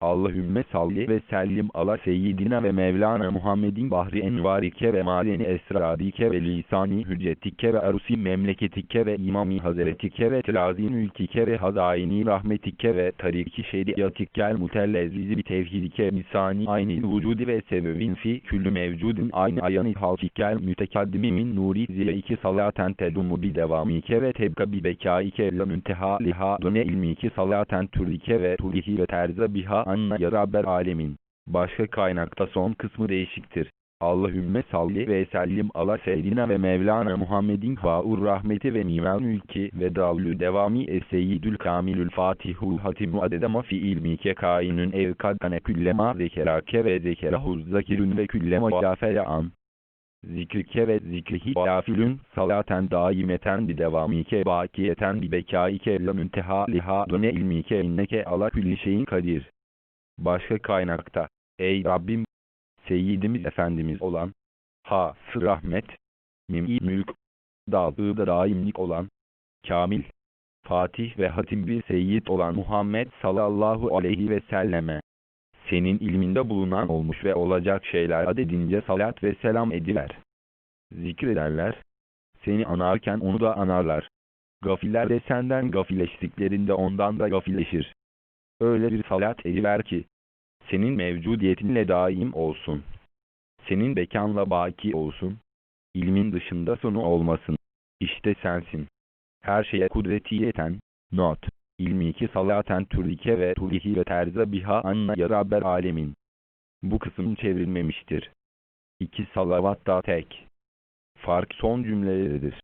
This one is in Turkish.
Allahümme salli ve sellim ala seyyidina ve mevlana Muhammedin bahri envarike ve madeni esradike ve lisani hüccetike ve arusi memleketike ve imami hazaretike ve telazi mülkike ve hazaini rahmetike ve tariki şeriatikel mutellezzizi bi tevhidike misani aynı vücudi ve sebebin fi küllü mevcudin aynı ayani halkikel mütekaddimi min nuri ziyeki salaten tedumu bi devamike ve tebka bi bekaike ve münteha liha döne ilmiki salaten turike ve turihi ve terza biha anna ya Rabbel alemin. Başka kaynakta son kısmı değişiktir. Allahümme salli ve sellim ala seyyidina ve mevlana Muhammedin faur rahmeti ve nivel mülki ve davlü devami es seyyidül kamilül fatihul hatimu adedema fi ilmike kainün evkadane küllema zekerake ve zekerahuz zakirün ve küllema gafere an. Zikrike ve zikrihi gafilün salaten daimeten bir devamike bakiyeten bir bekaike la münteha liha döne ilmike inneke ala külli şeyin kadir. Başka kaynakta, ey Rabbim, Seyyidimiz Efendimiz olan, ha sı rahmet, mim mülk, dal da daimlik olan, kamil, fatih ve hatim bir seyyid olan Muhammed sallallahu aleyhi ve selleme, senin ilminde bulunan olmuş ve olacak şeyler adedince salat ve selam ediler. Zikrederler, seni anarken onu da anarlar. Gafiller de senden gafilleştiklerinde ondan da gafilleşir. Öyle bir salat ediver ki, senin mevcudiyetinle daim olsun. Senin bekanla baki olsun. İlmin dışında sonu olmasın. İşte sensin. Her şeye kudretiyeten, not, ilmiki salaten turike ve turihi ve terza biha anna ya Rabbel alemin. Bu kısım çevrilmemiştir. İki salavat da tek. Fark son cümleleridir.